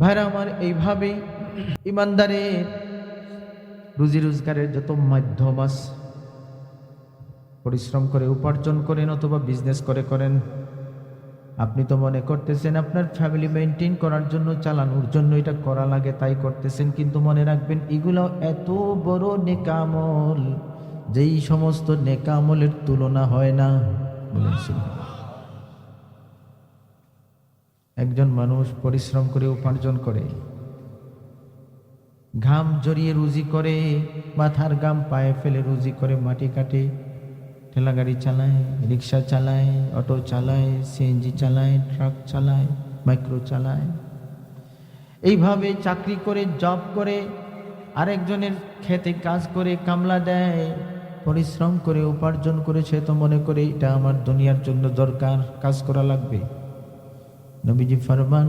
ভাইরা আমার, এইভাবেই ইমানদারের রুজি রোজগারের যত মাধ্যম আছে, পরিশ্রম করে, উপার্জন করেন অথবা বিজনেস করে করেন, আপনি তো মনে করতেছেন আপনার ফ্যামিলি মেনটেন করার জন্য, চালানোর জন্য এটা করা লাগে, তাই করতেছেন, কিন্তু মনে রাখবেন এগুলো এত বড় নেকামল, যেই সমস্ত নেকামলের তুলনা হয় না। বলেন একজন মানুষ পরিশ্রম করে উপার্জন করে। ঘাম জড়িয়ে রুজি করে, মাথার গাম পায়ে ফেলে রুজি করে, মাটি কাটে ঠেলা গাড়ি চালায়, রিক্সা চালায়, অটো চালায় সিএনজি চালায়, ট্রাক চালায়, মাইক্রো চালায়। এইভাবে চাকরি করে, জব করে, আরেকজনের খেতে কাজ করে, কামলা দেয়, পরিশ্রম করে, উপার্জন করে সে তো মনে করে এটা আমার দুনিয়ার জন্য দরকার, কাজ করা লাগবে। নবীজি ফরমান,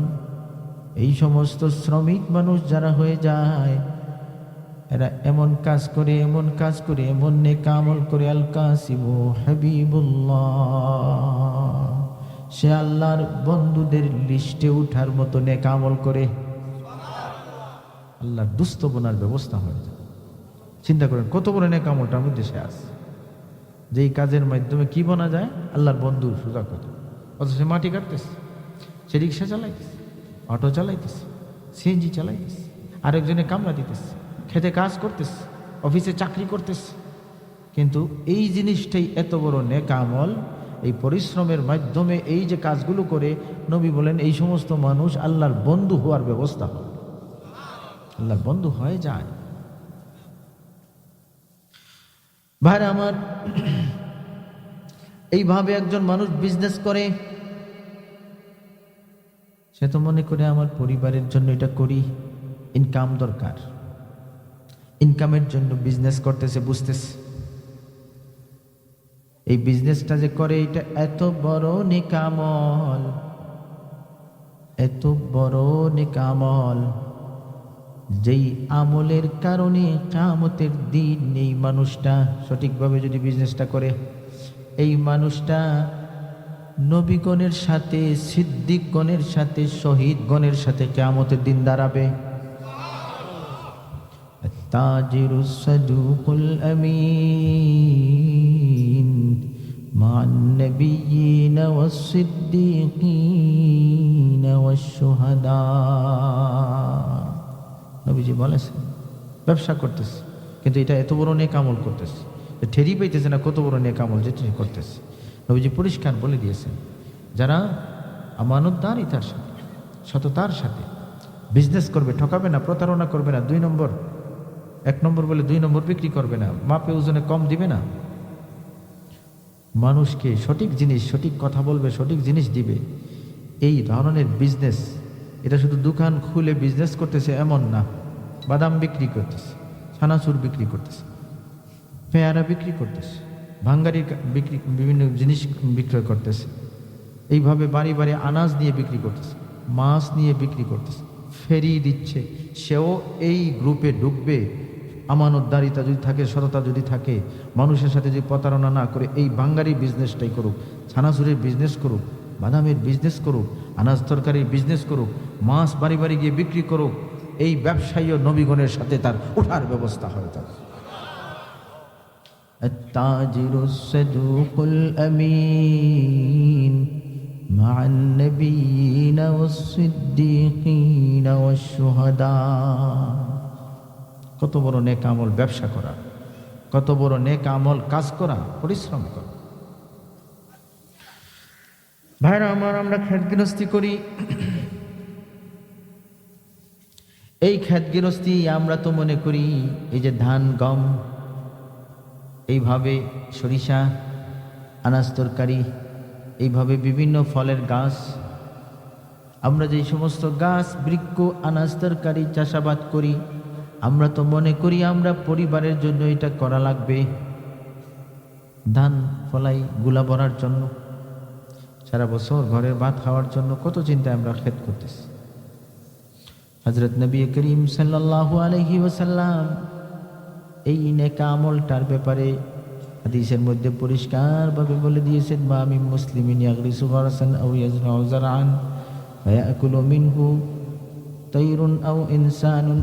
এই সমস্ত শ্রমিক মানুষ যারা হয়ে যায়, এরা এমন কাজ করে, এমন কাজ করে, এমন নেকা আমল করে, আল কাসিবু সে আল্লাহর বন্ধুদের লিস্টে উঠার মতো নেকা আমল করে, আল্লাহর দুস্থ বোনার ব্যবস্থা হয়ে যায়। চিন্তা করেন, কত বড় নেকা আমলটার মধ্যে সে আছে? যেই কাজের মাধ্যমে কি বনা যায়? আল্লাহর বন্ধু সোজা কথা অথচ সে মাটি কাটতেছে। সে রিক্সা চালাইতেছে, অটো চালাইতেছে সিএনজি চালাইতেছে, আরেকজনে কামলা দিতেছে, খেতে কাজ করতেছে, অফিসে চাকরি করতেছে। কিন্তু এই জিনিসটাই এত বড় নেকামল, এই পরিশ্রমের মাধ্যমে এই যে কাজগুলো করে নবী বলেন, এই সমস্ত মানুষ আল্লাহর বন্ধু হওয়ার ব্যবস্থা হয় আল্লাহর বন্ধু হয়ে যায়। ভাইরা আমার, এইভাবে একজন মানুষ বিজনেস করে সে তো মনে করে আমার পরিবারের জন্য এটা করি। ইনকাম দরকার। ইনকামের জন্য বিজনেস করতেছে, বুঝতেছে। এই বিজনেসটা যে করে, এটা এত বড় নিকামল। এত বড় নিকামল। যেই আমলের কারণে কামতের দিন এই মানুষটা সঠিকভাবে যদি বিজনেসটা করে, এই মানুষটা নবীগণের সাথে সিদ্দিকগণের সাথে শহীদগণের সাথে কেয়ামতের দিন দাঁড়াবে التاجر الصدوق الأمين مع النبيين والصديقين والشهداء নবীজি বলেছেন ব্যবসা করতেছে কিন্তু এটা এত বড় নেক আমল করতেছে ঠেরি পাইতেছে না কত বড় নেক আমল যেটা করতেছে নবীজি পরিষ্কার বলে দিয়েছেন, যারা আমানতদারিতার সাথে, সততার সাথে বিজনেস করবে, ঠকাবে না, প্রতারণা করবে না, দুই নম্বর, এক নম্বর বলে দুই নম্বর বিক্রি করবে না, মাপে ওজনে কম দিবে না। মানুষকে সঠিক জিনিস, সঠিক কথা বলবে, সঠিক জিনিস দিবে, এই ধরনের বিজনেস এটা শুধু দোকান খুলে বিজনেস করতেছে এমন না, বাদাম বিক্রি করতেছে, ছানাচুর বিক্রি করতেছে, পেয়ারা বিক্রি করতেছে। ভাঙ্গারির বিক্রি, বিভিন্ন জিনিস বিক্রয় করতেছে। এইভাবে বাড়ি বাড়ি আনাজ নিয়ে বিক্রি করতেছে, মাছ নিয়ে বিক্রি করতেছে, ফেরি দিচ্ছে। সেও এই গ্রুপে ঢুকবে। আমানতদারিতা যদি থাকে, সততা যদি থাকে, মানুষের সাথে যদি প্রতারণা না করে এই বাঙ্গারি বিজনেসটাই করুক ছানাচুরের বিজনেস করুক, বাদামের বিজনেস করুক, আনাজ তরকারির বিজনেস করুক, মাছ বাড়ি বাড়ি গিয়ে বিক্রি করুক, এই ব্যবসায়ী নবীগণের সাথে তার ওঠার ব্যবস্থা হয়ে যাবে التاجر الصدوق الأمين مع النبيين والصديقين والشهداء কত বড় নেক আমল ব্যবসা করা কত বড় নেক আমল কাজ করা পরিশ্রম করা ভাইরা আমার আমরা খেত গৃহস্থী করি এই খেত গৃহস্থী আমরা তো মনে করি এই যে ধান গম এইভাবে সরিষা, আনাজ তরকারি, এইভাবে বিভিন্ন ফলের গাছ। আমরা যেই সমস্ত গাছ, বৃক্ষ, আনাজ তরকারি, চাষাবাদ করি, আমরা তো মনে করি আমরা পরিবারের জন্য এটা করা লাগবে। ধান, ফলাই, গুলা ভরার জন্য, সারা বছর ঘরের ভাত খাওয়ার জন্য কত চিন্তায় আমরা খেত করতেছি। হজরত নবী করিম সাল্লাল্লাহু আলহি ওসাল্লাম এই নেকা আমলটার ব্যাপারে হাদিসের মধ্যে পরিষ্কারভাবে বলে দিয়েছেন বা আমি মুসলিম ইনসানুন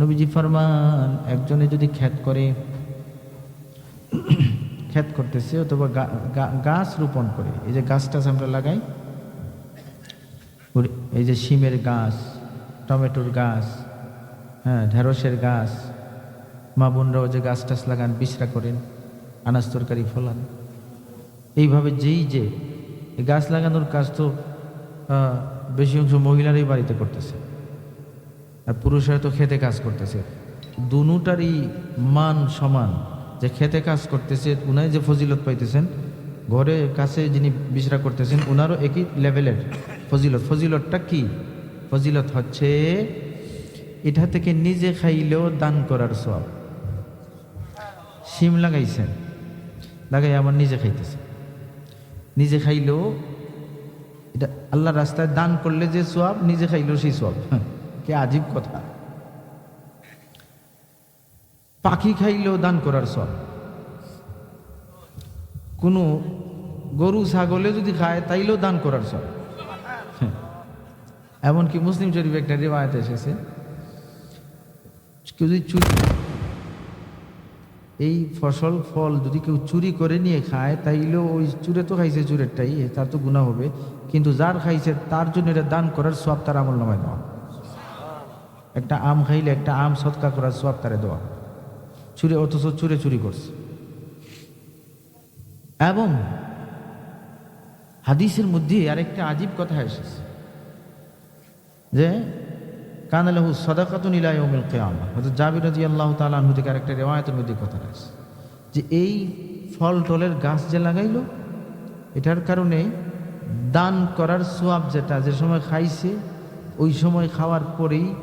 নবীজি ফরমান, একজনে যদি খ্যাত করে, খ্যাত করতেছে অথবা গাছ রোপণ করে, এই যে গাছটা আমরা লাগাই এই যে শিমের গাছ, টমেটোর গাছ হ্যাঁ ঢেঁড়সের গাছ, মা বোনরাও যে গাছ টাছ লাগান বিশ্রা করেন, আনাজ তরকারি ফলান। এইভাবে যেই যে গাছ লাগানোর কাজ তো বেশি অংশ মহিলারাই বাড়িতে করতেছে। আর পুরুষরা তো খেতে কাজ করতেছে। দুটারই মান সমান, যে খেতে কাজ করতেছে, উনাই যে ফজিলত পাইতেছেন, ঘরে কাছে যিনি বিশ্রা করতেছেন, উনারও একই লেভেলের ফজিলত, ফজিলতটা কি? ফজিলত হচ্ছে এটা থেকে নিজে খাইলেও দান করার সব শিম লাগাইছেন লাগাই আমার নিজে খাইতেছে। নিজে খাইলেও এটা আল্লাহ রাস্তায় দান করলে যে সোয়াব নিজে খাইলেও সেই সোয়াব কে আজীব কথা। পাখি খাইলেও দান করার সব কোনো গরু, ছাগলে যদি খায়, তাইলেও দান করার সব এমনকি মুসলিম শরীফ একটা রেওয়ায়ত এসেছে। কেউ যদি চুরি এই ফসল, ফল যদি কেউ চুরি করে নিয়ে খায় তাইলেও ওই চুরে তো খাইছে চুরেরটাই তার তো গুণা হবে। কিন্তু যার খাইছে, তার জন্য এটা দান করার সব তার আমল নামায় দেওয়া। একটা আম খাইলে একটা আম সৎকা করার সব তারে দেওয়া। চুরে, অথচ চুরে চুরি করছে। এবং হাদিসের মধ্যে আরেকটা আজীব কথা এসেছে। যে কানালাহু সদাকাতুন ইলা ইয়াউমিল কিয়ামা। হযরত জাবির রাদিয়াল্লাহু তাআলা আনহু থেকে আরেকটা রিওয়ায়াতের মধ্যে কথা আছে যে এই ফল টলের গাছ যে লাগাইল, এটার কারণে দান করার সোয়াব যেটা, যে সময় খাইছে, ওই সময় খাওয়ার পরেই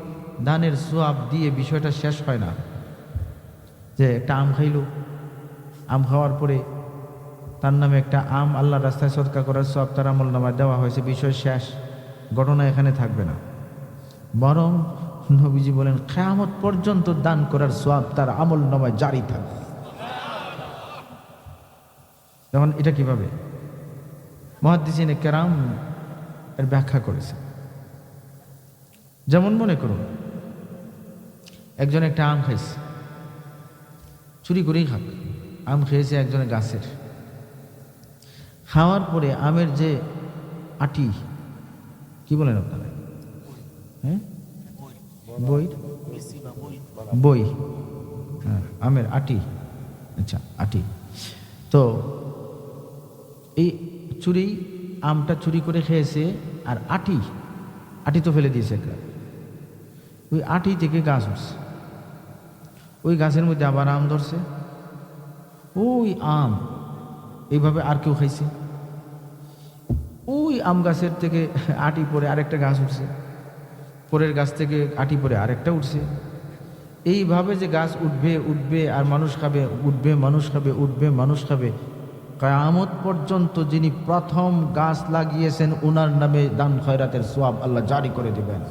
দানের সোয়াব দিয়ে বিষয়টা শেষ হয় না। যে একটা আম খাইল, আম খাওয়ার পরে তার নামে একটা আম আল্লাহর রাস্তায় সৎকা করার সব তার আমল নামায় দেওয়া হয়েছে, বিষয় শেষ, ঘটনা এখানে থাকবে না। বরং নবীজি বলেন খেয়ামত পর্যন্ত দান করার সব তার আমল নামায় জারি থাকবে তখন এটা কীভাবে? মহাদিসিনে কেরাম এর ব্যাখ্যা করেছে যেমন মনে করুন, একজন একটা আম খাইছে, চুরি করেই খাক। আম খেয়েছে একজনের গাছের। খাওয়ার পরে আমের যে আটি, কি বলেন আপনারা? বই? বই। হ্যাঁ আমের আটি। আচ্ছা আটি। তো এই চুরি আমটা চুরি করে খেয়েছে আর আটি আটি তো ফেলে দিয়েছে একটা। ওই আটি থেকে গাছ উঠছে। ওই গাছের মধ্যে আবার আম ধরছে। ওই আম এইভাবে আর কেউ খাইছে। ওই আম গাছের থেকে আটি পরে আরেকটা গাছ উঠছে। পরের গাছ থেকে আটি পরে আরেকটা উঠছে। এইভাবে যে গাছ উঠবে উঠবে আর মানুষ খাবে, উঠবে, মানুষ খাবে, উঠবে, মানুষ খাবে, কায়ামত পর্যন্ত যিনি প্রথম গাছ লাগিয়েছেন ওনার নামে দান খয়রাতের সোয়াব আল্লাহ জারি করে দেবেন।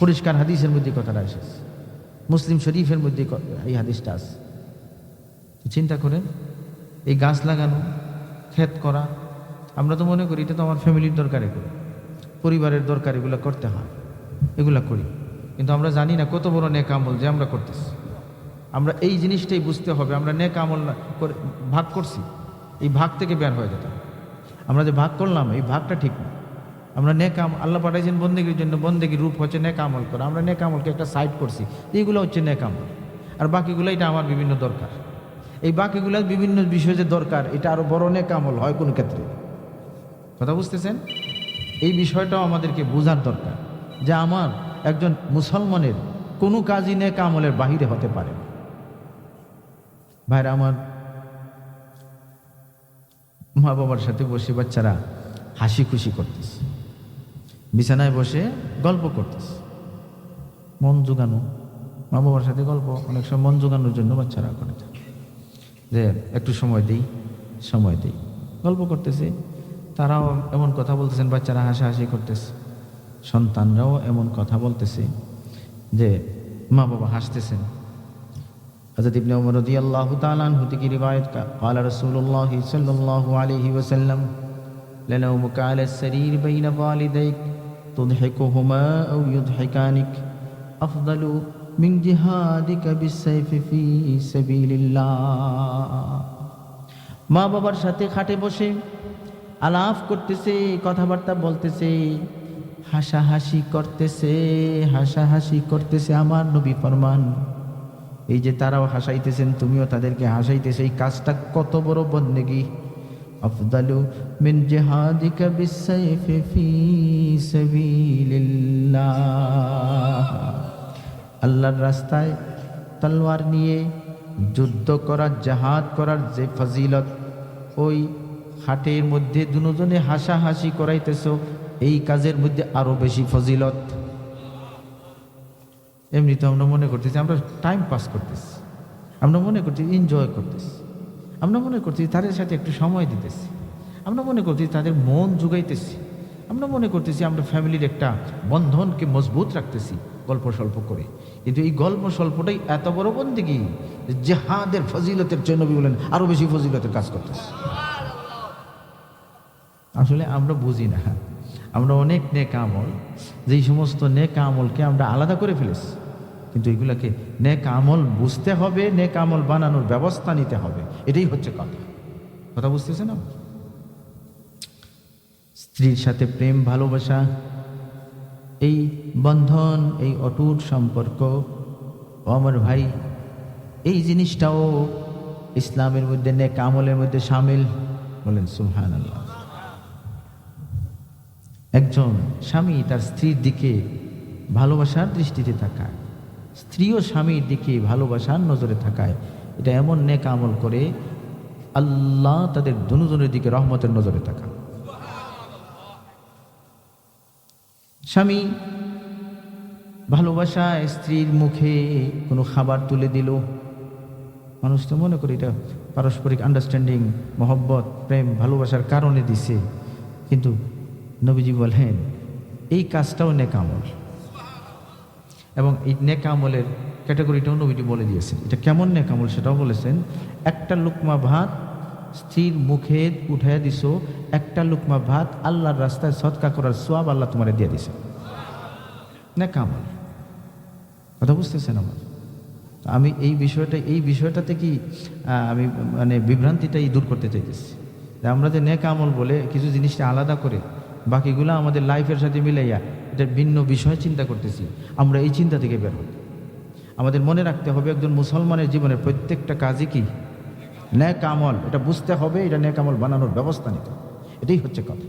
পরিষ্কার হাদিসের মধ্যে কথাটা এসেছে। মুসলিম শরীফের মধ্যে এই হাদিসটা আছে। চিন্তা করেন, এই গাছ লাগানো, ক্ষেত করা, আমরা তো মনে করি এটা তো আমার ফ্যামিলির দরকারে করি। পরিবারের দরকার, এগুলো করতে হয়। এগুলো করি। কিন্তু আমরা জানি না কত বড় নেক আমল যে আমরা করতেছি। আমরা এই জিনিসটাই বুঝতে হবে, আমরা নেক আমল করে ভাগ করছি। এই ভাগ থেকে বের হয়ে যেতে আমরা যে ভাগ করলাম, এই ভাগটা ঠিক না। আমরা নেক আম, আল্লাহ পাঠাইছেন বন্দেগীর জন্য বন্দেগীর রূপ হচ্ছে নেক আমল করা। আমরা নেক আমলকে একটা সাইড করছি। এইগুলো হচ্ছে নেক আমল। আর বাকিগুলো এটা আমার বিভিন্ন দরকার। এই বাকিগুলো বিভিন্ন বিষয় যে দরকার, এটা আরও বড় নেক আমল হয় কোনো ক্ষেত্রে। কথা বুঝতেছেন? এই বিষয়টাও আমাদেরকে বোঝার দরকার যে আমার একজন মুসলমানের কোনো কাজই নেক আমলের বাহিরে হতে পারে ভাইরা, আমার মা বাবার সাথে বসে বাচ্চারা হাসি খুশি করতেছে। বিছানায় বসে গল্প করতেছে। মন জোগানো। মা বাবার সাথে গল্প, অনেক সময় মন জোগানোর জন্য বাচ্চারা করে থাকে। যে একটু সময় দিই সময় দিই। গল্প করতেছে। তারাও এমন কথা বলতেছেন বাচ্চারা হাসাহাসি করতেছে সন্তানরাও এমন কথা বলতেছে যে মা বাবা হাসতেছেন হজরত ইবনে ওমর রাদিয়াল্লাহু তাআলা আনহু থেকে রিওয়ায়াত قال رسول الله صلى الله عليه وسلم لنومك على السرير بين والديك تضحكهما أو يضحكانك أفضل من جهادك بالسيف في سبيل الله মা বাবার সাথে খাটে বসে আলাপ করতেছে, কথাবার্তা বলতেছে, হাসাহাসি করতেছে হাসাহাসি করতেছে আমার নবী ফরমান। এই যে তারাও হাসাইতেছেন, তুমিও তাদেরকে হাসাইতেছে, এই কাজটা কত বড় বন্দেগি। আফদালু মিন জিহাদিকা বিসাইফি ফি সাবিলিল্লাহ। আল্লাহর রাস্তায় তলোয়ার নিয়ে যুদ্ধ করার, জাহাদ করার যে ফজিলত, ওই হাটের মধ্যে দুজনে হাসাহাসি করাইতেছ, এই কাজের মধ্যে আরও বেশি ফজিলত। এমনি তো আমরা মনে করতেছি, আমরা টাইম পাস করতেছি। আমরা মনে করছি এনজয় করতেছি। আমরা মনে করছি তাদের সাথে একটু সময় দিতেছি। আমরা মনে করছি তাদের মন জুগাইতেছি। আমরা মনে করতেছি, আমরা ফ্যামিলির একটা বন্ধনকে মজবুত রাখতেছি, গল্প স্বল্প করে। কিন্তু এই গল্প স্বল্পটাই এত বড় বন্দিগি জেহাদের ফজিলতের জন্য বলেন, আরও বেশি ফজিলতের কাজ করতেছি। আসলে আমরা বুঝি না। আমরা অনেক নেক আমল, যেই সমস্ত নেক আমলকে আমরা আলাদা করে ফেলেছি। কিন্তু এগুলাকে নেক আমল বুঝতে হবে, নেক আমল বানানোর ব্যবস্থা নিতে হবে। এটাই হচ্ছে কথা। কথা বুঝতেছে না স্ত্রীর সাথে প্রেম, ভালোবাসা, এই বন্ধন, এই অটুট সম্পর্ক আমার ভাই, এই জিনিসটাও ইসলামের মধ্যে, নেক আমলের মধ্যে সামিল। বলেন সুলহান আল্লাহ একজন স্বামী তার স্ত্রীর দিকে ভালোবাসার দৃষ্টিতে তাকায়। স্ত্রীও স্বামীর দিকে ভালোবাসার নজরে থাকায় এটা এমন নেক আমল করে আল্লাহ তাদের দুজনের দিকে রহমতের নজরে থাকা স্বামী ভালোবাসা স্ত্রীর মুখে কোনো খাবার তুলে দিল। মানুষ তো মনে করি এটা পারস্পরিক আন্ডারস্ট্যান্ডিং মহব্বত, প্রেম, ভালোবাসার কারণে দিছে। কিন্তু নবীজি বলেন, এই কাজটাও নেকামল এবং এই নেকামলের ক্যাটাগরিটাও নবীজি বলে দিয়েছেন। এটা কেমন নেকামল সেটাও বলেছেন, একটা লুকমা ভাত স্ত্রীর মুখে উঠাইয়া দিস একটা লুকমা ভাত আল্লাহর রাস্তায় সৎকা করার সোয়াব আল্লাহ তোমারে দিয়ে দিছে। নেকামল কথা বুঝতেছেন আমার? আমি এই বিষয়টা, এই বিষয়টাতে কি আমি মানে বিভ্রান্তিটাই দূর করতে চাইতেছি। আমরা যে নেক আমল বলে কিছু জিনিসটা আলাদা করে বাকিগুলো আমাদের লাইফের সাথে মিলাইয়া এটা ভিন্ন বিষয় চিন্তা করতেছি। আমরা এই চিন্তা থেকে বের হব আমাদের মনে রাখতে হবে একজন মুসলমানের জীবনের প্রত্যেকটা কাজই কি? ন্যাক আমল। এটা বুঝতে হবে, এটা ন্যাক আমল বানানোর ব্যবস্থা নিতে এটাই হচ্ছে কথা।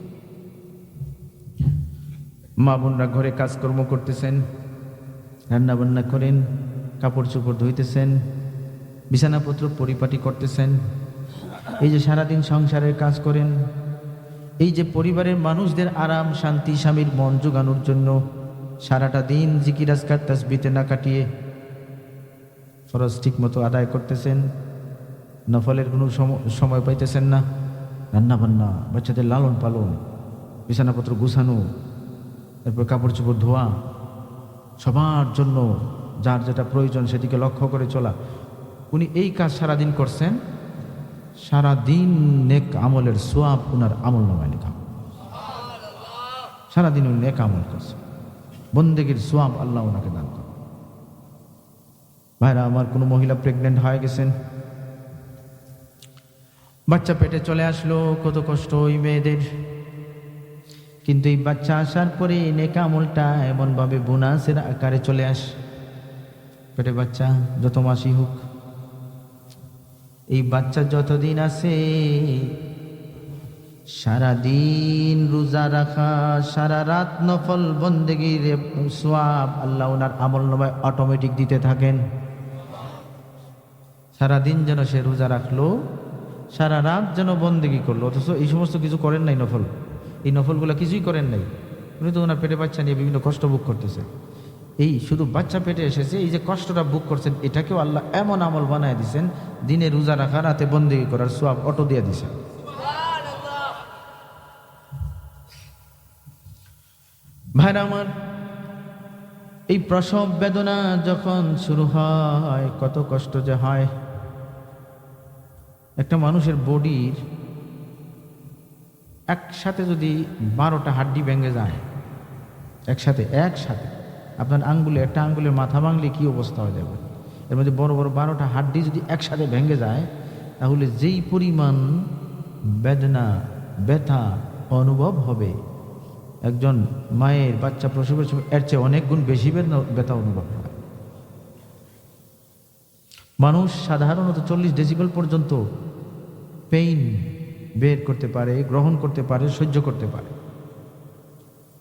মা বোনরা ঘরে কাজকর্ম করতেছেন রান্না বান্না করেন কাপড় চোপড় ধুইতেছেন, বিছানাপত্র পরিপাটি করতেছেন, এই যে সারাদিন সংসারের কাজ করেন এই যে পরিবারের মানুষদের আরাম, শান্তি, স্বামীর মন জোগানোর জন্য সারাটা দিন জিকিরাজকার তাসবিতে না কাটিয়ে ফরজ ঠিক মতো আদায় করতেছেন, নফলের কোনো সময় পাইতেছেন না রান্না বান্না বাচ্চাদের লালন পালন, বিছানাপত্র গুছানো, এরপর কাপড় চোপড় ধোয়া, সবার জন্য যার যেটা প্রয়োজন সেদিকে লক্ষ্য করে চলা। উনি এই কাজ সারাদিন করছেন সারা দিন নেক আমলের সোয়াব উনার আমল নামায় লেখা। সারাদিন উনি নেক আমল করছে। বন্দেগীর সোয়াব আল্লাহ ওনাকে দান করে। ভাইরা, আমার কোনো মহিলা প্রেগনেন্ট হয়ে গেছেন। বাচ্চা পেটে চলে আসলো, কত কষ্ট ওই মেয়েদের। কিন্তু এই বাচ্চা আসার পরে নেক আমলটা এমনভাবে বোনাসের আকারে চলে আস। পেটে বাচ্চা যত মাসই হোক। এই বাচ্চা যতদিন আছে, সারাদিন রোজা রাখা, সারা রাত নফল বন্দেগির সোয়াব আল্লাহ ওনার আমল নামায় অটোমেটিক দিতে থাকেন। সারাদিন যেন সে রোজা রাখল, সারা রাত যেন বন্দেগি করল, অথচ এই সমস্ত কিছু করেন নাই নফল। এই নফলগুলো কিছুই করেন নাই। উনি তো ওনার পেটে বাচ্চা নিয়ে বিভিন্ন কষ্ট ভোগ করতেছে। এই শুধু বাচ্চা পেটে এসেছে, এই যে কষ্টটা বুক করছেন, এটাকেও আল্লাহ এমন আমল বানায় দিছেন, দিনে রোজা রাখা, রাতে বন্দেগি করার সোয়াব অটো দিয়ে দিছেন ভাইরা আমার, এই প্রসব বেদনা যখন শুরু হয়, কত কষ্ট যে হয়। একটা মানুষের বডির একসাথে যদি বারোটা হাড্ডি ভেঙে যায়, একসাথে একসাথে আপনার আঙ্গুলে, একটা আঙ্গুলের মাথা ভাঙলে কী অবস্থা হয়ে যাবে? এর মধ্যে বড় বড় বারোটা হাড্ডি যদি একসাথে ভেঙে যায়, তাহলে যেই পরিমাণ বেদনা, ব্যথা অনুভব হবে, একজন মায়ের বাচ্চা প্রসবের সময় এর চেয়ে অনেক গুণ বেশি ব্যথা অনুভব হয় মানুষ সাধারণত চল্লিশ ডেসিবেল পর্যন্ত পেইন বের করতে পারে, গ্রহণ করতে পারে, সহ্য করতে পারে।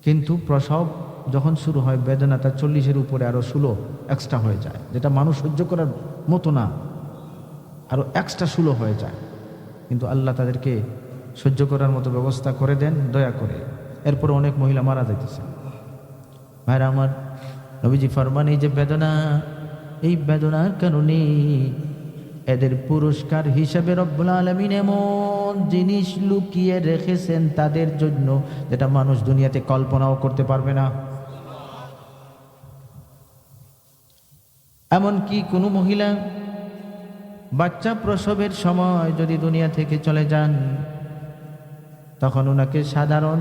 কিন্তু প্রসব যখন শুরু হয় বেদনা, তার চল্লিশের উপরে আরও ষোলো এক্সট্রা হয়ে যায়, যেটা মানুষ সহ্য করার মতো না। আরও এক্সট্রা ষোলো হয়ে যায়। কিন্তু আল্লাহ তাদেরকে সহ্য করার মতো ব্যবস্থা করে দেন, দয়া করে। এরপর অনেক মহিলা মারা যাইতেছে ভাইরা আমার, নবীজি ফরমান, এই যে বেদনা, এই বেদনার কারণে এদের পুরস্কার হিসেবে রব্বুল আলমিন এমন জিনিস লুকিয়ে রেখেছেন তাদের জন্য, যেটা মানুষ দুনিয়াতে কল্পনাও করতে পারবে না। এমনকি কোনো মহিলা বাচ্চা প্রসবের সময় যদি দুনিয়া থেকে চলে যান, তখন ওনাকে সাধারণ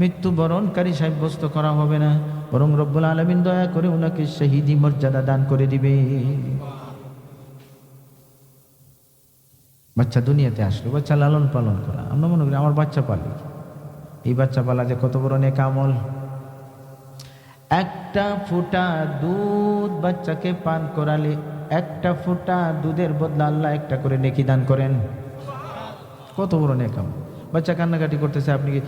মৃত্যুবরণকারী সাব্যস্ত করা হবে না। বরং রব্বুল আলমিন দয়া করে ওনাকে শহীদি মর্যাদা দান করে দিবে। বাচ্চা দুনিয়াতে আসলো, বাচ্চা লালন পালন করা। আমরা মনে করি আমার বাচ্চা পালি। এই বাচ্চা পালা যে কত বড় নেক আমল। একটা ফুটা দুধ বাচ্চাকে পান করালে একটা ফুটা দুধের বদলা আল্লাহ একটা করে নেকি দান করেন। কত বড় নেকাম। বাচ্চা কান্নাকাটি করতেছে, আপনি কি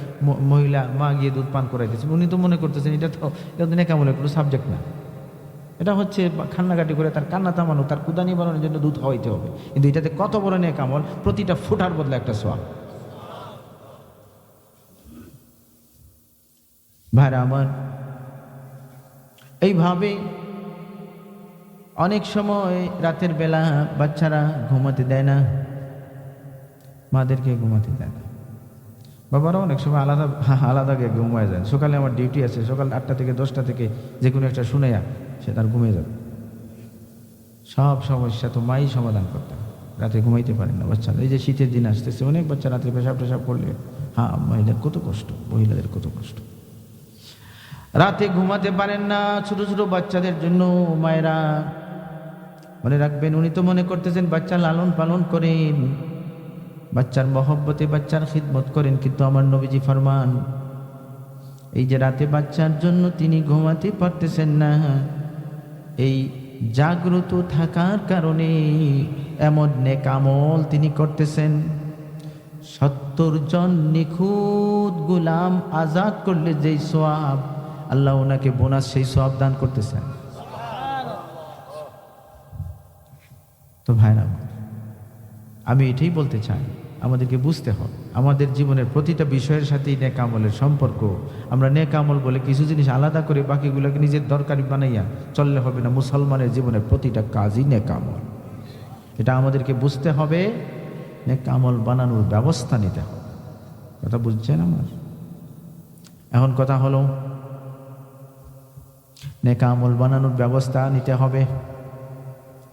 মহিলা, মা গিয়ে দুধ পান করাই করাইতেছেন উনি তো মনে করতেছেন, এটা তো এটা তো নেকামলের কোনো সাবজেক্ট না। এটা হচ্ছে কান্নাকাটি করে তার কান্না থামানো, তার কুদানি বানানোর জন্য দুধ খাওয়াইতে হবে। কিন্তু এটাতে কত বড় নেকামল প্রতিটা ফুটার বদলে একটা সোয়াব। ভাইরা, আমার এইভাবে অনেক সময় রাতের বেলা বাচ্চারা ঘুমাতে দেয় না, মাদেরকে ঘুমাতে দেয় না। বাবারা অনেক সময় আলাদা আলাদা ঘুমায় যায়। সকালে আমার ডিউটি আছে, সকাল আটটা থেকে দশটা থেকে যে কোনো একটা শুনে যা সে তার ঘুমিয়ে যাবে। সব সমস্যা তো মাই সমাধান করতে রাতে ঘুমাইতে পারেন না বাচ্চারা। এই যে শীতের দিন আসতেছে, অনেক বাচ্চা রাতে পেশাব টেশাব করলে হ্যাঁ মহিলার কত কষ্ট, মহিলাদের কত কষ্ট। রাতে ঘুমাতে পারেন না ছোট ছোট বাচ্চাদের জন্য মায়েরা। মনে রাখবেন, উনি তো মনে করতেছেন বাচ্চা লালন পালন করেন, বাচ্চার মহব্বতে বাচ্চার খিদমত করেন, কিন্তু আমার নবীজি ফরমান, এই যে রাতে বাচ্চার জন্য তিনি ঘুমাতে পারতেছেন না, এই জাগ্রত থাকার কারণে এমন নেকামল তিনি করতেছেন। সত্তর জন নিখুঁত গুলাম আজাদ করলে যেই সোয়াব আল্লাহ ওনাকে বোনাস সেই সোয়াব দান করতেছেন। তো ভাইরা, আমি এটাই বলতে চাই, আমাদেরকে বুঝতে হবে। আমাদের জীবনের প্রতিটা বিষয়ের সাথেই নেক আমলের সম্পর্ক। আমরা নেক আমল বলে কিছু জিনিস আলাদা করে বাকিগুলোকে নিজের দরকারি বানাইয়া চললে হবে না। মুসলমানের জীবনের প্রতিটা কাজই নেক আমল। এটা আমাদেরকে বুঝতে হবে। নেক আমল বানানোর ব্যবস্থা নিতে হবে। কথা বুঝছেন আমার? এখন কথা হলো নেক আমল বানানোর ব্যবস্থা নিতে হবে।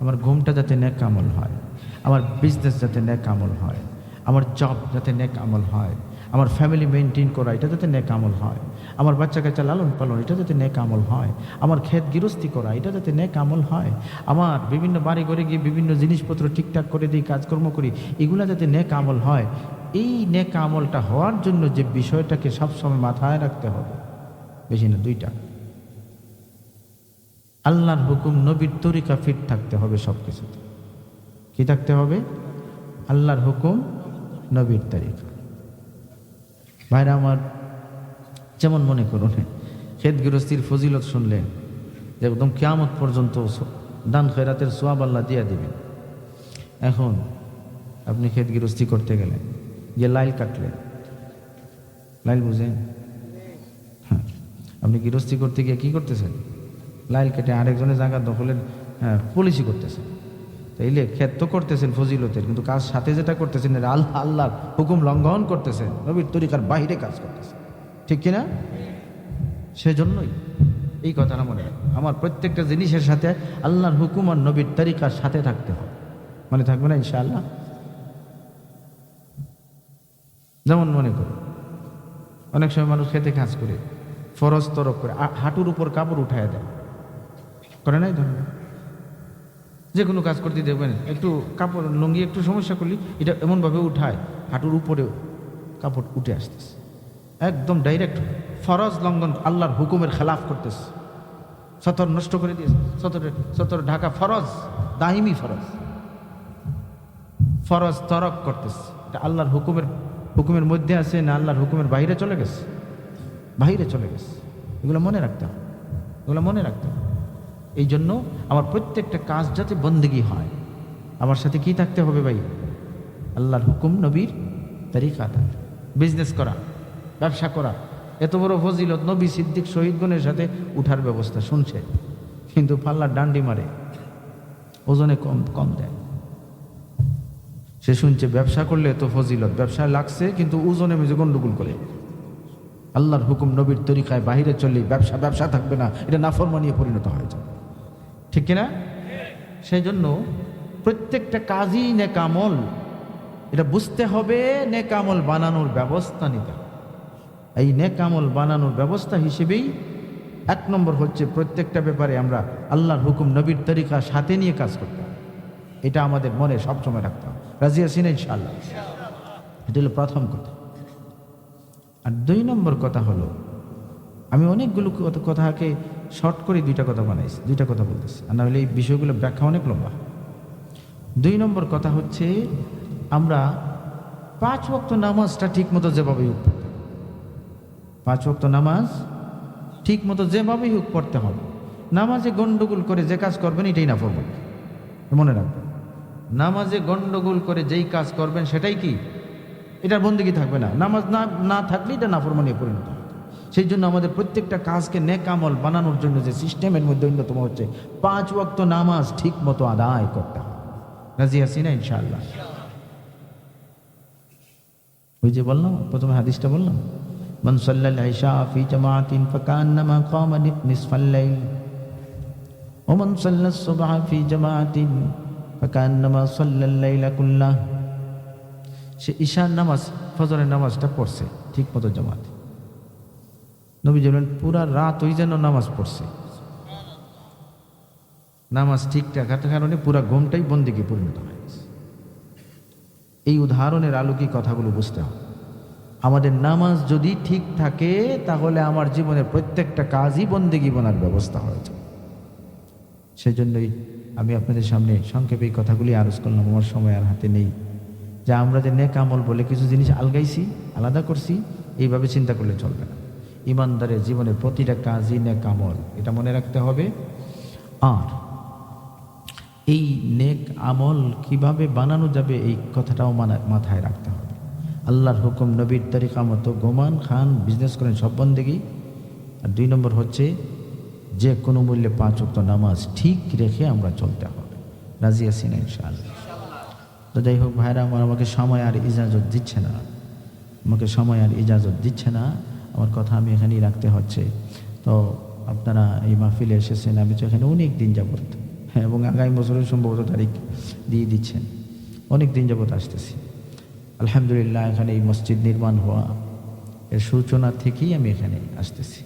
আমার ঘুমটা যাতে নেকামল হয়, আমার বিজনেস যাতে নেকামল হয়, আমার জব যাতে নেক আমল হয়, আমার ফ্যামিলি মেনটেন করা, এটা যাতে নেক আমল হয়, আমার বাচ্চা কাচ্চা লালন পালন, এটা যাতে নেক আমল হয়, আমার ক্ষেত গৃহস্থী করা, এটা যাতে নেক আমল হয়, আমার বিভিন্ন বাড়ি ঘরে গিয়ে বিভিন্ন জিনিসপত্র ঠিকঠাক করে দিই, কাজকর্ম করি, এগুলো যাতে নেক আমল হয়, এই নেক আমলটা হওয়ার জন্য যে বিষয়টাকে সবসময় মাথায় রাখতে হবে, বেশি না, দুইটা। আল্লাহর হুকুম নবীর তরিকা ফিট থাকতে হবে সব কিছুতে কি থাকতে হবে? আল্লাহর হুকুম নবীর তরিকা। ভাইরা আমার, যেমন মনে করুন, খেত গৃহস্থির ফজিলত শুনলেন যে একদম কেয়ামত পর্যন্ত দান খয়রাতের সোয়াব আল্লাহ দিয়া দিবেন। এখন আপনি ক্ষেত গৃহস্থী করতে গেলেন যে লাইল কাটলেন। লাইল বুঝেন? হ্যাঁ। আপনি গৃহস্থী করতে গিয়ে কি করতেছেন? লাইল কেটে আরেকজনের জায়গা দখলের হ্যাঁ, পলিসি করতেছেন তাইলে ক্ষেত তো করতেছেন ফজিলতের কিন্তু কাজ সাথে যেটা করতেছেন আল্লাহ আল্লাহর হুকুম লঙ্ঘন করতেছেন নবীর তরিকার বাইরে কাজ করতেছেন ঠিক কিনা? সেজন্যই। এই কথাটা মনে রাখবেন। আমার প্রত্যেকটা জিনিসের সাথে আল্লাহর হুকুম আর নবীর তরিকার সাথে থাকতে হবে। মনে থাকবে না ইনশাআল্লাহ? যেমন মনে করো অনেক সময় মানুষ খেতে কাজ করে ফরজ তরক করে হাঁটুর উপর কাপড় উঠায় দেয়। করে নাই ধরেন। যে কোনো কাজ করতে দেবেন একটু কাপড়, লুঙ্গি একটু সমস্যা করলি, এটা এমনভাবে উঠায়, হাঁটুর উপরেও কাপড় উঠে আসতেছে। একদম ডাইরেক্ট ফরজ লঙ্ঘন আল্লাহর হুকুমের খেলাফ করতেছে। সতর নষ্ট করে দিয়েছে। সতরে, সতর ঢাকা ফরজ, দাহিমি ফরজ। ফরজ তরক করতেছে। এটা আল্লাহর হুকুমের হুকুমের মধ্যে আছে না আল্লাহর হুকুমের বাইরে চলে গেছে? বাইরে চলে গেছে। এগুলো মনে রাখতে হবে। এগুলো মনে রাখতে হবে। এই জন্য আমার প্রত্যেকটা কাজ যাতে বন্দেগি হয়। আমার সাথে কি থাকতে হবে ভাই? আল্লাহর হুকুম, নবীর তারিকা থাকতে বিজনেস করা, ব্যবসা করা। এত বড় ফজিলত নবী সিদ্দিক শহীদগণের সাথে উঠার ব্যবস্থা শুনছে। কিন্তু পাল্লার ডান্ডি মারে, ওজনে কম কম দেয়। সে শুনছে, ব্যবসা করলে এত ফজিলত, ব্যবসায় লাগছে, কিন্তু ওজনে মেজে গন্ডগোল করে। আল্লাহর হুকুম, নবীর তরিকায় বাহিরে চললে ব্যবসা ব্যবসা থাকবে না। এটা নাফরমানিয়ে পরিণত হয়ে যাবে ঠিক কিনা? সেই জন্য প্রত্যেকটা কাজই নেকামল। এটা বুঝতে হবে, নেকামল বানানোর ব্যবস্থা নিতে এই নেকামল বানানোর ব্যবস্থা হিসেবেই এক নম্বর হচ্ছে প্রত্যেকটা ব্যাপারে আমরা আল্লাহর হুকুম, নবীর তরিকা সাথে নিয়ে কাজ করতে এটা আমাদের মনে সবসময় রাখতে হবে। রাজি আছি না ইনশাআল্লাহ? এটা হলো প্রথম কথা। আর দুই নম্বর কথা হলো, আমি অনেকগুলো কথাকে শর্ট করে দুইটা কথা বানাইছি, দুইটা কথা বলতেছি। আর না হলে এই বিষয়গুলো ব্যাখ্যা অনেক লম্বা। দুই নম্বর কথা হচ্ছে, আমরা পাঁচ ওয়াক্ত নামাজটা ঠিক মতো যেভাবেই হোক। পাঁচ ওয়াক্ত নামাজ ঠিক মতো যেভাবেই হোক পড়তে হবে। নামাজে গন্ডগোল করে যে কাজ করবেন, এটাই না পড়বেন মনে রাখবেন। নামাজে গন্ডগোল করে যেই কাজ করবেন, সেটাই কি? এটার বন্দিগি থাকবে না। নামাজ না না থাকলে এটা নাফরমানিয়ে পরিণত সেই জন্য আমাদের প্রত্যেকটা কাজকে নেকামল বানানোর জন্য যে সিস্টেমের মধ্যে অন্যতম হচ্ছে পাঁচ ওয়াক্ত নামাজ ঠিক মতো আদায় করতে হবে রাজি আছি না ইনশাআল্লাহ ওই যে বললাম প্রথমে হাদিসটা বললাম মান সাল্লাল আইশা ফি জামাতিন ফাকান্নামা কামা নিসফাল লাইল ومن صلى الصبح في جماعة فكأنما صلى الليل كله সে ঈশার নামাজ ফজরের নামাজটা পড়ছে ঠিক মতো জামাত নবী বললেন, পুরা রাত ওই যেন নামাজ পড়ছে। নামাজ ঠিকঠাক থাকার কারণে পুরা ঘুমটাই বন্দিকে পরিণত হয়ে গেছে। এই উদাহরণের আলোকে কথাগুলো বুঝতে হবে। আমাদের নামাজ যদি ঠিক থাকে, তাহলে আমার জীবনের প্রত্যেকটা কাজই বন্দিগি বনার ব্যবস্থা হয়েছে। সেজন্যই আমি আপনাদের সামনে সংক্ষেপে এই কথাগুলি আরজ করলাম। আমার সময় আর হাতে নেই। যা আমরা যে নেক আমল বলে কিছু জিনিস আলগাইছি, আলাদা করছি, এইভাবে চিন্তা করলে চলবে না। ইমানদারের জীবনের প্রতিটা কাজই নেক আমল এটা মনে রাখতে হবে। আর এই নেক আমল কীভাবে বানানো যাবে এই কথাটাও মাথায় রাখতে হবে। আল্লাহর হুকুম, নবীর তরিকা মতো গোমান, খান বিজনেস করেন সব বন্দেগি। আর দুই নম্বর হচ্ছে, যে কোনো মূল্যে পাঁচ ওয়াক্ত নামাজ ঠিক রেখে আমরা চলতে হবে। রাজি আছি না ইনশাআল্লাহ? তো যাই হোক ভাইরা, আমার আমাকে সময় আর ইজাজত দিচ্ছে না। আমাকে সময় আর ইজাজত দিচ্ছে না। আমার কথা আমি এখানেই রাখতে হচ্ছে। তো আপনারা এই মাহফিলে এসেছেন, আমি তো এখানে অনেক দিন যাবত হ্যাঁ এবং আগামী বছরের সম্ভবত তারিখ দিয়ে দিচ্ছেন। অনেক দিন যাবত আসতেছি। আলহামদুলিল্লাহ, এখানে এই মসজিদ নির্মাণ হওয়া এর সূচনা থেকেই আমি এখানে আসতেছি।